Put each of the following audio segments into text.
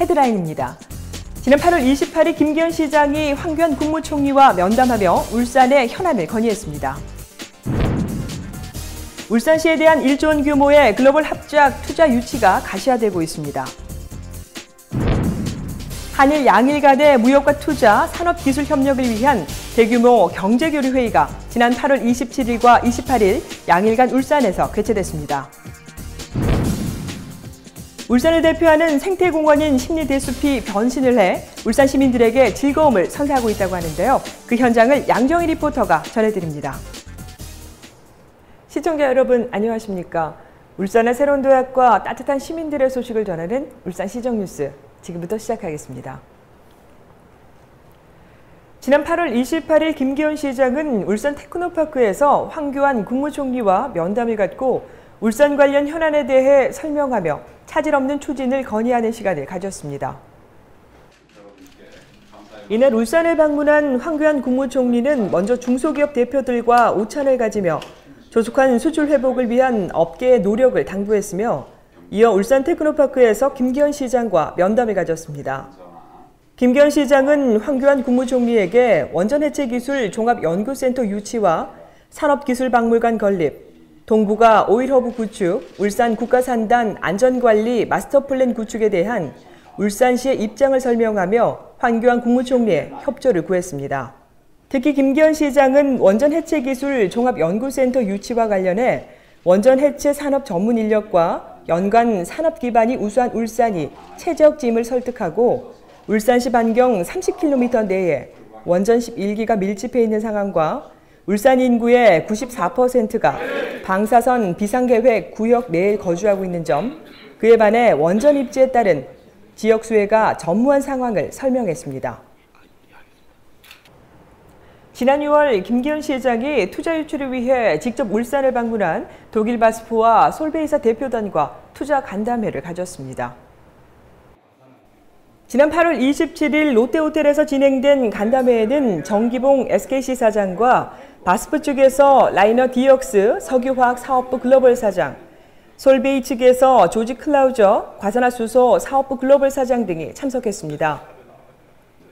헤드라인입니다. 지난 8월 28일 김기현 시장이 황교안 국무총리와 면담하며 울산의 현안을 건의했습니다. 울산시에 대한 1조 원 규모의 글로벌 합작 투자 유치가 가시화되고 있습니다. 한일 양일 간의 무역과 투자, 산업기술 협력을 위한 대규모 경제교류 회의가 지난 8월 27일과 28일 양일 간 울산에서 개최됐습니다. 울산을 대표하는 생태공원인 심리대숲이 변신을 해 울산 시민들에게 즐거움을 선사하고 있다고 하는데요. 그 현장을 양정희 리포터가 전해드립니다. 시청자 여러분 안녕하십니까? 울산의 새로운 도약과 따뜻한 시민들의 소식을 전하는 울산 시정 뉴스 지금부터 시작하겠습니다. 지난 8월 28일 김기현 시장은 울산 테크노파크에서 황교안 국무총리와 면담을 갖고 울산 관련 현안에 대해 설명하며 차질 없는 추진을 건의하는 시간을 가졌습니다. 이날 울산을 방문한 황교안 국무총리는 먼저 중소기업 대표들과 오찬을 가지며 조속한 수출 회복을 위한 업계의 노력을 당부했으며 이어 울산 테크노파크에서 김기현 시장과 면담을 가졌습니다. 김기현 시장은 황교안 국무총리에게 원전 해체 기술 종합연구센터 유치와 산업기술박물관 건립, 동부가 오일허브 구축, 울산 국가산단 안전관리 마스터플랜 구축에 대한 울산시의 입장을 설명하며 황교안 국무총리의 협조를 구했습니다. 특히 김기현 시장은 원전 해체 기술 종합연구센터 유치와 관련해 원전 해체 산업 전문 인력과 연관 산업 기반이 우수한 울산이 최적 짐을 설득하고 울산시 반경 30km 내에 원전 11기가 밀집해 있는 상황과 울산 인구의 94%가 방사선 비상계획 구역 내에 거주하고 있는 점, 그에 반해 원전 입지에 따른 지역 수혜가 전무한 상황을 설명했습니다. 지난 6월 김기현 시장이 투자 유치를 위해 직접 울산을 방문한 독일 바스프와 솔베이사 대표단과 투자 간담회를 가졌습니다. 지난 8월 27일 롯데호텔에서 진행된 간담회에는 정기봉 SKC 사장과 바스프 측에서 라이너 디역스 석유화학 사업부 글로벌 사장, 솔베이 측에서 조지 클라우저 과산화수소 사업부 글로벌 사장 등이 참석했습니다.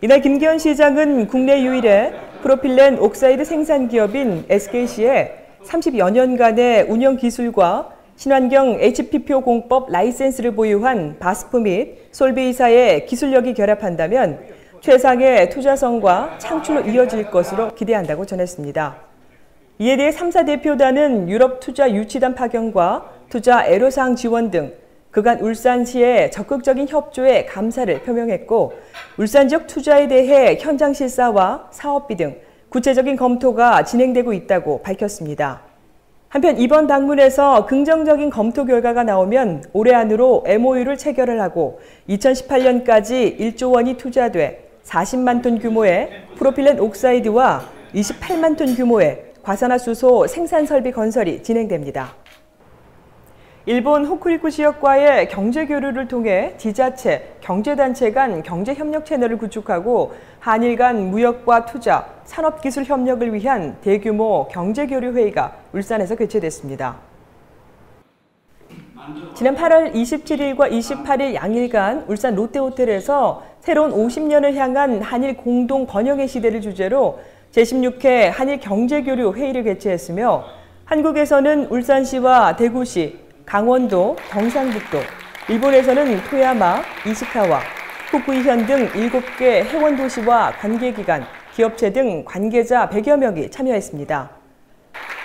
이날 김기현 시장은 국내 유일의 프로필렌 옥사이드 생산 기업인 SKC에 30여 년간의 운영 기술과 친환경 HP표 공법 라이센스를 보유한 바스프 및 솔베이사의 기술력이 결합한다면 최상의 투자성과 창출로 이어질 것으로 기대한다고 전했습니다. 이에 대해 3사 대표단은 유럽 투자 유치단 파견과 투자 애로사항 지원 등 그간 울산시의 적극적인 협조에 감사를 표명했고 울산 지역 투자에 대해 현장 실사와 사업비 등 구체적인 검토가 진행되고 있다고 밝혔습니다. 한편 이번 방문에서 긍정적인 검토 결과가 나오면 올해 안으로 MOU를 체결을 하고 2018년까지 1조 원이 투자돼 40만 톤 규모의 프로필렌 옥사이드와 28만 톤 규모의 과산화수소 생산 설비 건설이 진행됩니다. 일본 호쿠리쿠 지역과의 경제 교류를 통해 지자체, 경제단체 간 경제협력 채널을 구축하고 한일 간 무역과 투자, 산업기술 협력을 위한 대규모 경제교류 회의가 울산에서 개최됐습니다. 지난 8월 27일과 28일 양일간 울산 롯데호텔에서 새로운 50년을 향한 한일 공동 번영의 시대를 주제로 제16회 한일 경제교류 회의를 개최했으며 한국에서는 울산시와 대구시, 강원도, 경상북도, 일본에서는 토야마, 이시카와, 후쿠이현 등 7개 해원 도시와 관계기관, 기업체 등 관계자 100여 명이 참여했습니다.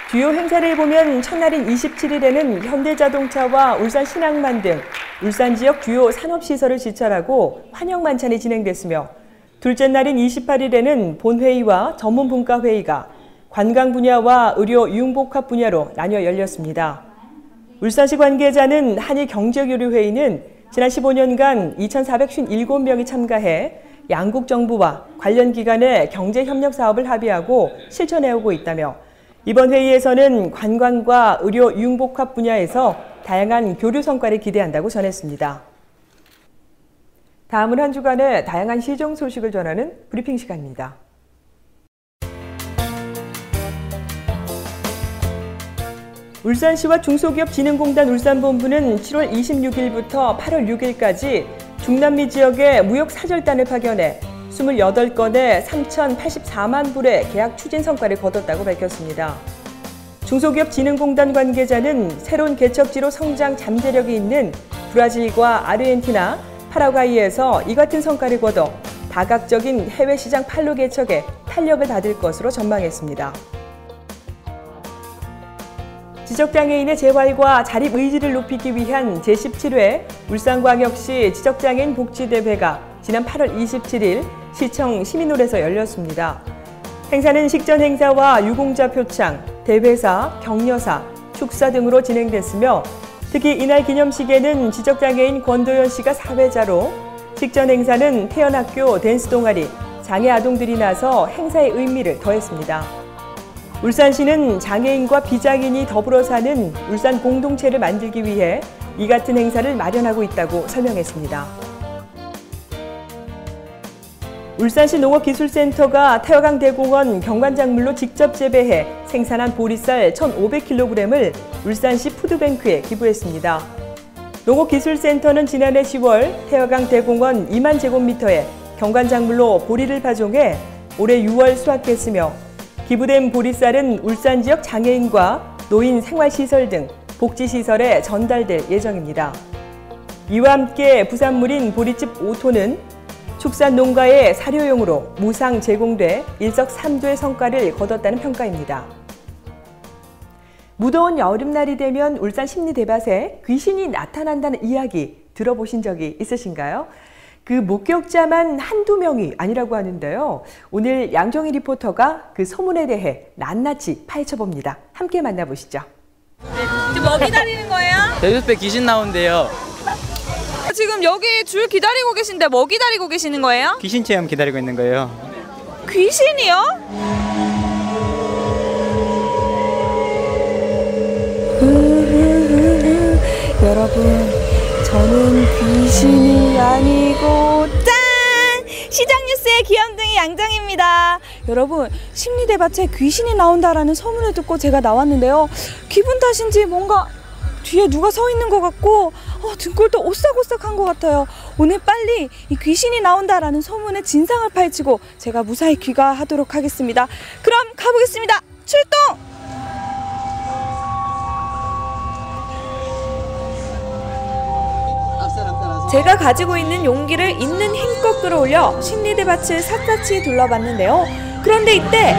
주요 행사를 보면 첫날인 27일에는 현대자동차와 울산 신항만 등 울산 지역 주요 산업시설을 지찰하고 환영 만찬이 진행됐으며 둘째 날인 28일에는 본회의와 전문분과회의가 관광 분야와 의료 융복합 분야로 나뉘어 열렸습니다. 울산시 관계자는 한일 경제교류회의는 지난 15년간 2,457명이 참가해 양국 정부와 관련 기관의 경제협력 사업을 합의하고 실천해오고 있다며 이번 회의에서는 관광과 의료 융복합 분야에서 다양한 교류 성과를 기대한다고 전했습니다. 다음은 한 주간의 다양한 시정 소식을 전하는 브리핑 시간입니다. 울산시와 중소기업진흥공단 울산본부는 7월 26일부터 8월 6일까지 중남미 지역에 무역 사절단을 파견해 28건의 3,084만 불의 계약 추진 성과를 거뒀다고 밝혔습니다. 중소기업진흥공단 관계자는 새로운 개척지로 성장 잠재력이 있는 브라질과 아르헨티나, 파라과이에서 이 같은 성과를 거둬 다각적인 해외 시장 판로 개척에 탄력을 받을 것으로 전망했습니다. 지적장애인의 재활과 자립 의지를 높이기 위한 제17회 울산광역시 지적장애인 복지대회가 지난 8월 27일 시청 시민홀에서 열렸습니다. 행사는 식전 행사와 유공자 표창, 대회사, 격려사, 축사 등으로 진행됐으며 특히 이날 기념식에는 지적장애인 권도연 씨가 사회자로 식전 행사는 태연학교 댄스 동아리, 장애 아동들이 나서 행사의 의미를 더했습니다. 울산시는 장애인과 비장애인이 더불어 사는 울산 공동체를 만들기 위해 이 같은 행사를 마련하고 있다고 설명했습니다. 울산시 농업기술센터가 태화강 대공원 경관작물로 직접 재배해 생산한 보리쌀 1,500kg을 울산시 푸드뱅크에 기부했습니다. 농업기술센터는 지난해 10월 태화강 대공원 2만 제곱미터에 경관작물로 보리를 파종해 올해 6월 수확했으며 기부된 보리쌀은 울산 지역 장애인과 노인 생활시설 등 복지시설에 전달될 예정입니다. 이와 함께 부산물인 보리집 5톤은 축산 농가의 사료용으로 무상 제공돼 일석삼조의 성과를 거뒀다는 평가입니다. 무더운 여름날이 되면 울산 심리대밭에 귀신이 나타난다는 이야기 들어보신 적이 있으신가요? 그 목격자만 한두 명이 아니라고 하는데요. 오늘 양정희 리포터가 그 소문에 대해 낱낱이 파헤쳐봅니다. 함께 만나보시죠. 지금 뭐 기다리는 거예요? 대수배 귀신 나온대요. 지금 여기 줄 기다리고 계신데 뭐 기다리고 계시는 거예요? 귀신 체험 기다리고 있는 거예요. 귀신이요? 여러분, 저는 귀신이 아니고 짠! 시장 뉴스의 귀염둥이 양정입니다. 여러분, 심리대밭에 귀신이 나온다라는 소문을 듣고 제가 나왔는데요. 기분 탓인지 뭔가 뒤에 누가 서 있는 것 같고 어, 등골도 오싹오싹한 것 같아요. 오늘 빨리 이 귀신이 나온다라는 소문의 진상을 파헤치고 제가 무사히 귀가하도록 하겠습니다. 그럼 가보겠습니다. 출동! 제가 가지고 있는 용기를 있는 힘껏 끌어올려 심리대 밭을 샅샅이 둘러봤는데요. 그런데 이때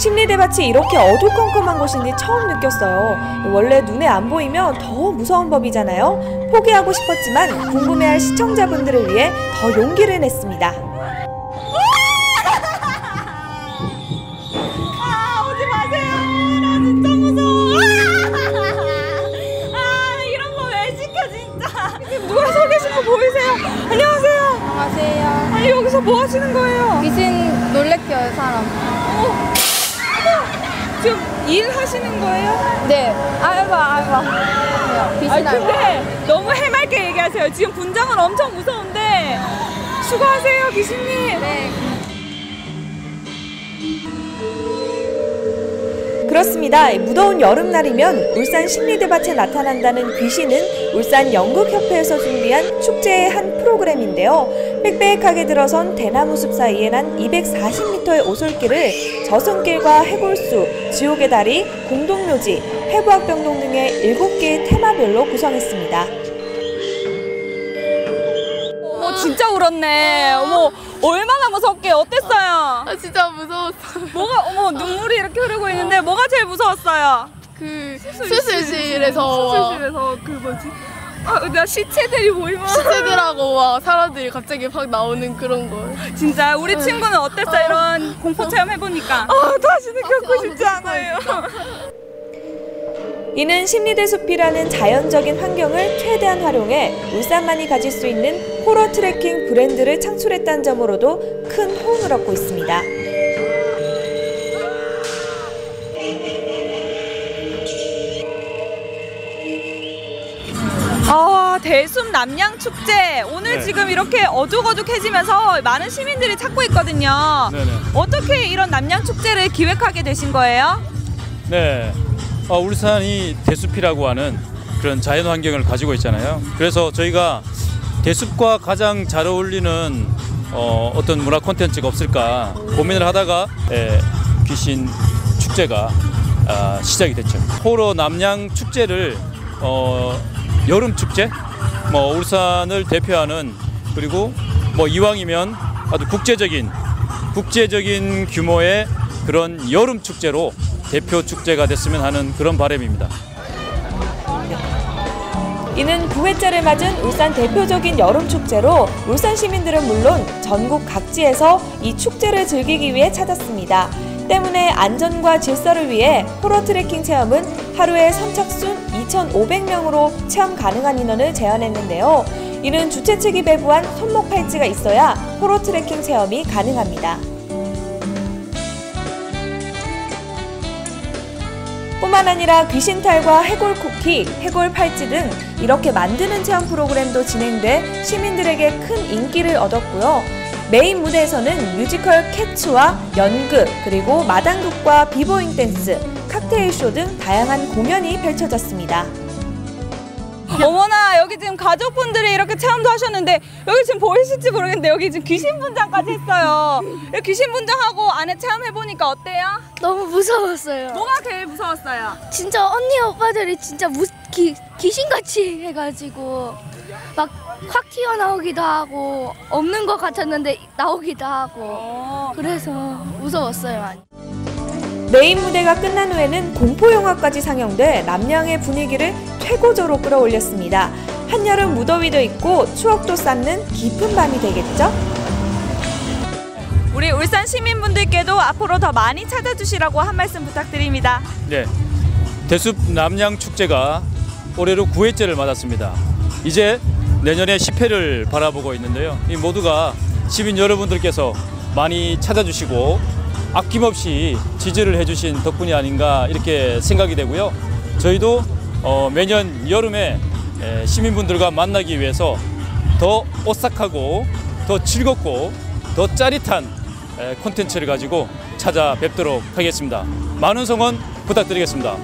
심리대밭이 이렇게 어두컴컴한 곳인지 처음 느꼈어요. 원래 눈에 안 보이면 더 무서운 법이잖아요. 포기하고 싶었지만 궁금해할 시청자분들을 위해 더 용기를 냈습니다. 아, 오지 마세요. 나 진짜 무서워. 아, 이런 거 왜 시켜 진짜. 누가 서 계신 거 보이세요? 안녕하세요. 안녕하세요. 아니 여기서 뭐 하시는 거예요? 귀신 놀래켜요, 사람. 지금 일 하시는 거예요? 네, 알바, 알바. 네, 아니 알바. 근데 너무 해맑게 얘기하세요. 지금 분장은 엄청 무서운데 수고하세요, 귀신님. 네. 그렇습니다. 무더운 여름날이면 울산 심리대밭에 나타난다는 귀신은 울산 연극협회에서 준비한 축제의 한 프로그램인데요. 빽빽하게 들어선 대나무 숲 사이에 난 240m의 오솔길을 저승길과 해골수, 지옥의 다리, 공동묘지, 해부학병동 등의 7개의 테마별로 구성했습니다. 어머 진짜 울었네. 어머 얼마나 무섭게 어땠어요? 아, 진짜 무서웠어요. 뭐가 어머 눈물이 이렇게 흐르고 있는데 뭐가 제일 무서웠어요? 그, 수술실에서. 수술실에서 그 뭐지? 아, 나 시체들이 보이면 시체들하고 막 사람들이 갑자기 막 나오는 그런 걸. 진짜 우리 친구는 어땠어 이런 공포 체험 해보니까? 아 다시는 겪고 싶지 않아요. 이는 심리대 숲이라는 자연적인 환경을 최대한 활용해 울산만이 가질 수 있는 호러 트레킹 브랜드를 창출했다는 점으로도 큰 호응을 얻고 있습니다. 아 대숲 남양 축제 오늘 네. 지금 이렇게 어둑어둑해지면서 많은 시민들이 찾고 있거든요. 네네. 어떻게 이런 남양 축제를 기획하게 되신 거예요? 네. 어, 울산이 대숲이라고 하는 그런 자연 환경을 가지고 있잖아요. 그래서 저희가 대숲과 가장 잘 어울리는 어, 어떤 문화 콘텐츠가 없을까 고민을 하다가 예, 귀신 축제가 아, 시작이 됐죠. 호러 남양 축제를 어, 여름 축제, 뭐 울산을 대표하는 그리고 뭐 이왕이면 아주 국제적인 국제적인 규모의 그런 여름 축제로 대표 축제가 됐으면 하는 그런 바람입니다. 이는 9회째를 맞은 울산 대표적인 여름 축제로 울산 시민들은 물론 전국 각지에서 이 축제를 즐기기 위해 찾았습니다. 때문에 안전과 질서를 위해 호러 트레킹 체험은 하루에 선착순 2,500명으로 체험 가능한 인원을 제한했는데요. 이는 주최 측이 배부한 손목 팔찌가 있어야 호러 트레킹 체험이 가능합니다. 뿐만 아니라 귀신탈과 해골 쿠키, 해골 팔찌 등 이렇게 만드는 체험 프로그램도 진행돼 시민들에게 큰 인기를 얻었고요. 메인 무대에서는 뮤지컬 캣츠와 연극, 그리고 마당극과 비보잉 댄스, 칵테일 쇼 등 다양한 공연이 펼쳐졌습니다. 어머나 여기 지금 가족분들이 이렇게 체험도 하셨는데 여기 지금 보이실지 모르겠는데 여기 지금 귀신 분장까지 했어요. 귀신 분장하고 안에 체험해 보니까 어때요? 너무 무서웠어요. 뭐가 제일 무서웠어요? 진짜 언니 오빠들이 진짜 무, 기, 귀신같이 해가지고 막 확 튀어나오기도 하고 없는 것 같았는데 나오기도 하고 그래서 무서웠어요 많이. 메인 무대가 끝난 후에는 공포 영화까지 상영돼 남양의 분위기를 최고조로 끌어올렸습니다. 한여름 무더위도 있고 추억도 쌓는 깊은 밤이 되겠죠? 우리 울산 시민분들께도 앞으로 더 많이 찾아주시라고 한 말씀 부탁드립니다. 네, 대숲 남양 축제가 올해로 9회째를 맞았습니다. 이제 내년에 10회를 바라보고 있는데요. 이 모두가 시민 여러분들께서 많이 찾아주시고 아낌없이 지지를 해주신 덕분이 아닌가 이렇게 생각이 되고요. 저희도 어, 매년 여름에 에, 시민분들과 만나기 위해서 더 오싹하고 더 즐겁고 더 짜릿한 에, 콘텐츠를 가지고 찾아뵙도록 하겠습니다. 많은 성원 부탁드리겠습니다.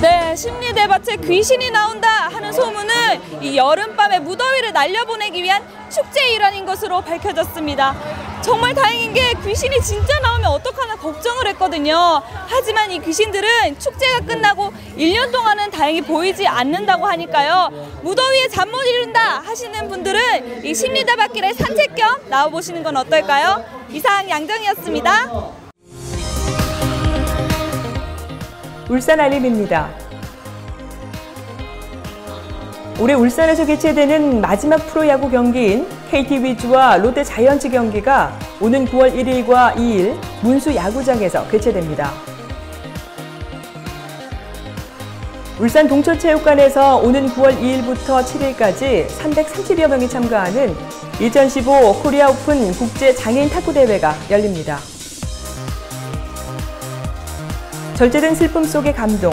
네, 심리대밭에 귀신이 나온다 하는 소문은 이 여름밤의 무더위를 날려보내기 위한 축제의 일환인 것으로 밝혀졌습니다. 정말 다행인 게 귀신이 진짜 나오면 어떡하나 걱정을 했거든요. 하지만 이 귀신들은 축제가 끝나고 1년 동안은 다행히 보이지 않는다고 하니까요. 무더위에 잠 못 이룬다 하시는 분들은 이 심리대밭길에 산책 겸 나와보시는 건 어떨까요? 이상 양정이었습니다. 울산 알림입니다. 올해 울산에서 개최되는 마지막 프로야구 경기인 KT 위즈와 롯데 자이언츠 경기가 오는 9월 1일과 2일 문수 야구장에서 개최됩니다. 울산 동천체육관에서 오는 9월 2일부터 7일까지 330여 명이 참가하는 2015 코리아 오픈 국제 장애인 탁구 대회가 열립니다. 절제된 슬픔 속의 감동,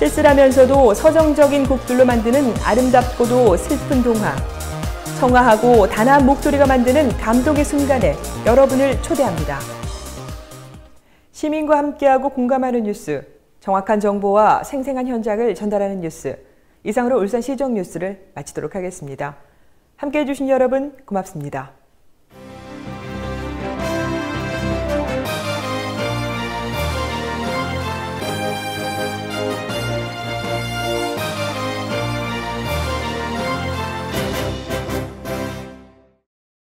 쓸쓸하면서도 서정적인 곡들로 만드는 아름답고도 슬픈 동화, 청아하고 단아한 목소리가 만드는 감동의 순간에 여러분을 초대합니다. 시민과 함께하고 공감하는 뉴스, 정확한 정보와 생생한 현장을 전달하는 뉴스, 이상으로 울산 시정 뉴스를 마치도록 하겠습니다. 함께해 주신 여러분 고맙습니다.